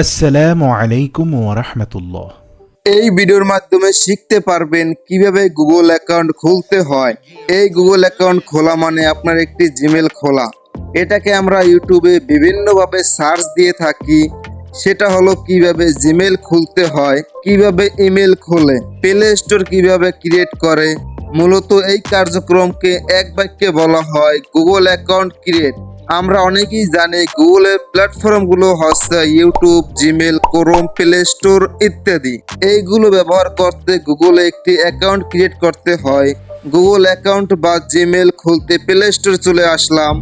আসসালামু আলাইকুম ওরহমতুল্লাহ এই ভিডিওর মাধ্যমে শিখতে পারবেন কীভাবে গুগল অ্যাকাউন্ট খুলতে হয়। এই গুগল অ্যাকাউন্ট খোলা মানে আপনার একটি জিমেল খোলা। এটাকে আমরা ইউটিউবে বিভিন্নভাবে সার্চ দিয়ে থাকি। সেটা হলো কীভাবে জিমেল খুলতে হয়, কীভাবে ইমেল খোলে প্লে স্টোর কীভাবে ক্রিয়েট করে। মূলত এই কার্যক্রমকে এক বাক্যে বলা হয় গুগল অ্যাকাউন্ট ক্রিয়েট আমরা অনেকেই জানি গুগলের প্ল্যাটফর্মগুলো হচ্ছে YouTube Gmail Chrome, Play Store ইত্যাদি। এইগুলো ব্যবহার করতে গুগলে একটি অ্যাকাউন্ট ক্রিয়েট করতে হয়। গুগল অ্যাকাউন্ট বা জিমেল খুলতে প্লে স্টোর চলে আসলাম।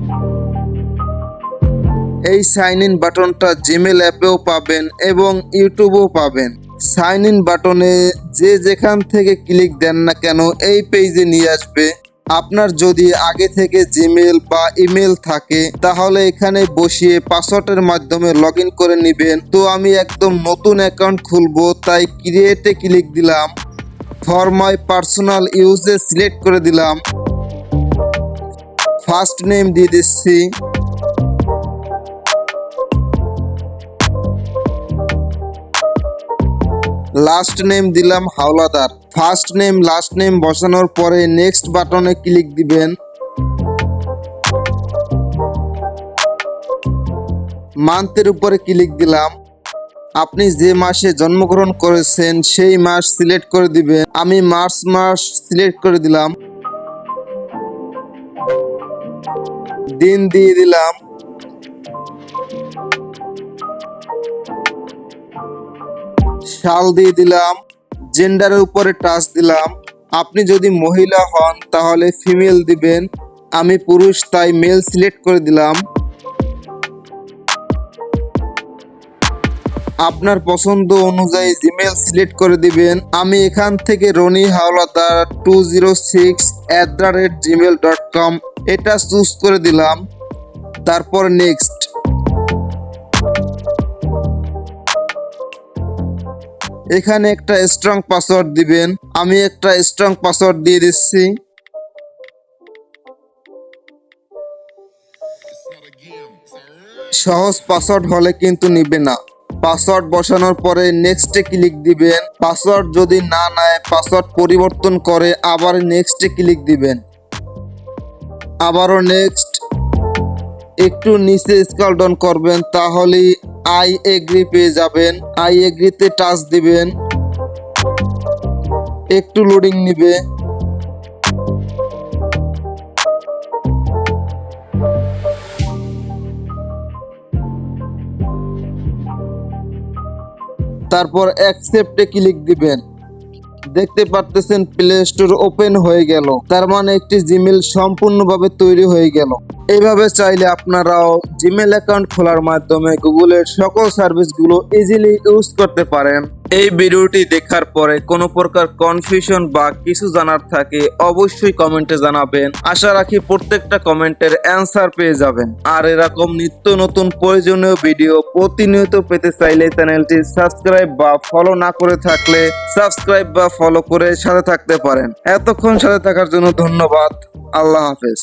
এই সাইন ইন বাটনটা জিমেল অ্যাপেও পাবেন এবং ইউটিউবেও পাবেন। সাইন ইন বাটনে যে যেখান থেকে ক্লিক দেন না কেন এই পেজে নিয়ে আসবে। আপনার যদি আগে থেকে জিমেল বা ইমেল থাকে, তাহলে এখানে বসিয়ে পাসওয়ার্ডের মাধ্যমে লগ করে নেবেন। তো আমি একদম নতুন অ্যাকাউন্ট খুলবো, তাই ক্রিয়েটে ক্লিক দিলাম। ফর মাই পার্সোনাল ইউজে সিলেক্ট করে দিলাম। ফার্স্ট নেম দিয়ে দিচ্ছি। লাস্ট নেম দিলাম Howlader. First name last name বসানোর পরে নেক্সট বাটনে ক্লিক দিবেন। মান্থের উপরে ক্লিক দিলাম। আপনি যে মাসে জন্মগ্রহণ করেছেন, সেই মাস সিলেক্ট করে দিবেন। আমি মার্চ মাস সিলেক্ট করে দিলাম। দিন দিয়ে দিলাম। শাল দিয়ে দিলাম জেন্ডারের উপরে টাচ দিলাম। আপনি যদি মহিলা হন, তাহলে ফিমেল দিবেন। আমি পুরুষ, তাই মেল সিলেক্ট করে দিলাম। আপনার পছন্দ অনুযায়ী জিমেল সিলেক্ট করে দিবেন। আমি এখান থেকে Roni Howlader two zero six at the rate Gmail dot com এটা চুজ করে দিলাম। তারপর নেক্সট এখানে একটা স্ট্রং পাসওয়ার্ড দিবেন। আমি একটা স্ট্রং পাসওয়ার্ড দিয়ে দিচ্ছি। সহজ পাসওয়ার্ড হলে কিন্তু নিবে না। পাসওয়ার্ড বসানোর পরে নেক্সটে ক্লিক দিবেন। পাসওয়ার্ড যদি না নেয় পাসওয়ার্ড পরিবর্তন করে আবার নেক্সটে ক্লিক দিবেন। আবারও নেক্সট একটু নিচে স্কল ডাউন করবেন, তাহলেই আই এগ্রি পেয়ে যাবেন। আই এগ্রিতে টাচ দিবেন। একটু লোডিং নিবে। তারপর অ্যাকসেপ্টে ক্লিক দিবেন। দেখতে পারতেছেন প্লে স্টোর ওপেন হয়ে গেল। তার মানে একটি জিমেল সম্পূর্ণভাবে তৈরি হয়ে গেল। এইভাবে চাইলে আপনারাও জিমেল অ্যাকাউন্ট খোলার মাধ্যমে গুগলের সকল সার্ভিসগুলো ইজিলি ইউজ করতে পারেন। এই ভিডিওটি দেখার পরে কোনো প্রকার কনফিউশন বা কিছু জানার থাকে, অবশ্যই কমেন্টে জানাবেন। আশা রাখি প্রত্যেকটা কমেন্টের অ্যান্সার পেয়ে যাবেন। আর এরকম নিত্য নতুন প্রয়োজনীয় ভিডিও প্রতিনিয়ত পেতে চাইলে চ্যানেলটি সাবস্ক্রাইব বা ফলো না করে থাকলে সাবস্ক্রাইব বা ফলো করে সাথে থাকতে পারেন। এতক্ষণ সাথে থাকার জন্য ধন্যবাদ। আল্লাহ হাফেজ।